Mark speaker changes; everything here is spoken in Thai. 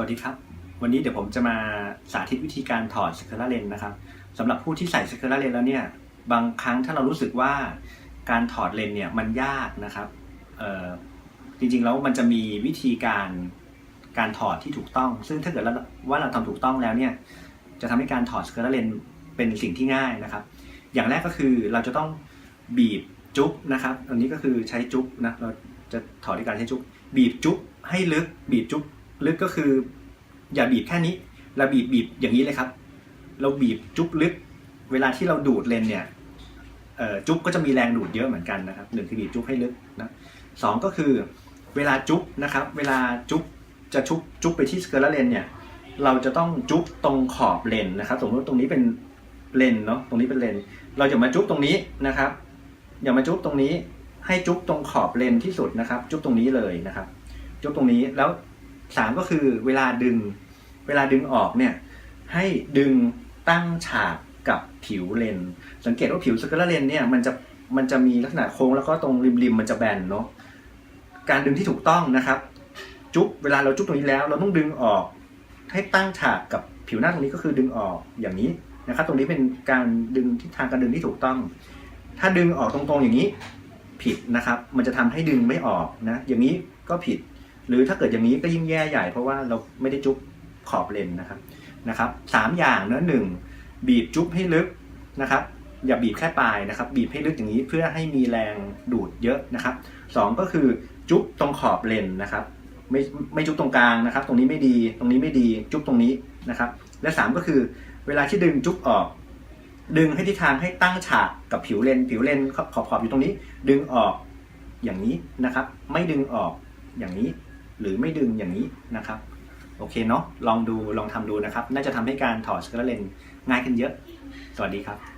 Speaker 1: สวัสดีครับ วันนี้เดี๋ยวผมจะมาสาธิตวิธีการถอดสเคอร์เลนนะครับสำหรับผู้ที่ใส่สเคอร์เลนแล้วเนี่ยบางครั้งถ้าเรารู้สึกว่าการถอดเลนเนี่ยมันยากนะครับจริงๆแล้วมันจะมีวิธีการการถอดที่ถูกต้อง ซึ่งถ้าเกิดว่าเราทำถูกต้องแล้วเนี่ยจะทำให้การถอดสเคอร์เลนเป็นสิ่งที่ง่ายนะครับ อย่างแรกก็คือเราจะต้องบีบจุ๊บนะครับ อันนี้ก็คือใช้จุ๊บนะเราจะถอดด้วยการใช้จุ๊บบีบจุ๊บให้ลึกบีบจุ๊บ ลึกก็คือ อย่าบีบแค่นี้ เราบีบบีบอย่างนี้เลยครับ เราบีบจุ๊บลึก เวลาที่เราดูดเลนเนี่ยจุ๊บก็จะมีแรงดูดเยอะเหมือนกันนะครับหนึ่งคือบีบจุ๊บให้ลึกนะสองก็คือเวลาจุ๊บนะครับ เวลาจุ๊บจะจุ๊บจุ๊บไปที่สเกอร์เลนเนี่ยเราจะต้องจุ๊บตรงขอบเลนนะครับ สมมติตรงนี้เป็นเลนเนาะตรงนี้เป็นเลน เราจะมาจุ๊บตรงนี้นะครับ อย่ามาจุ๊บตรงนี้ให้จุ๊บตรงขอบเลนที่สุดนะครับ จุ๊บตรงนี้เลยนะครับ จุ๊บตรงนี้แล้ว สามก็คือเวลาดึงเวลาดึงออกเนี่ยให้ดึงตั้งฉากกับผิวเลน สังเกตว่าผิวสเกลเลนเนี่ยมันจะมันจะมีลักษณะโค้งแล้วก็ตรงริมริมๆมันจะแบนเนาะการดึงที่ถูกต้องนะครับ จุ๊บเวลาเราจุ๊บตรงนี้แล้ว เราต้องดึงออก ให้ตั้งฉากกับผิวหน้าตรงนี้ก็คือดึงออกอย่างนี้นะครับ ตรงนี้เป็นการดึงทิศทางการดึงที่ถูกต้อง ถ้าดึงออกตรงๆอย่างนี้ ผิดนะครับ มันจะทำให้ดึงไม่ออกนะ อย่างนี้ก็ผิด หรือถ้าเกิดอย่างนี้ก็ยิ่งแย่ใหญ่ เพราะว่าเราไม่ได้จุ๊บขอบเลนนะครับนะครับสามอย่างเนะหนึ่งบีบจุ๊บให้ลึกนะครับ อย่าบีบแค่ปลายนะครับ บีบให้ลึกอย่างนี้เพื่อให้มีแรงดูดเยอะนะครับสองก็คือจุ๊บตรงขอบเลนนะครับ ไม่ไม่จุ๊บตรงกลางนะครับ ตรงนี้ไม่ดีตรงนี้ไม่ดีจุ๊บตรงนี้นะครับ และสามก็คือเวลาที่ดึงจุ๊บออก ดึงให้ทิศทางให้ตั้งฉากกับผิวเลนผิวเลนขอบขอบอยู่ตรงนี้ ดึงออกอย่างนี้นะครับ ไม่ดึงออกอย่างนี้ หรือไม่ดึงอย่างนี้นะครับโอเคเนาะลองดูลองทำดูนะครับ น่าจะทำให้การถอดสเกลเลนง่ายขึ้นเยอะ สวัสดีครับ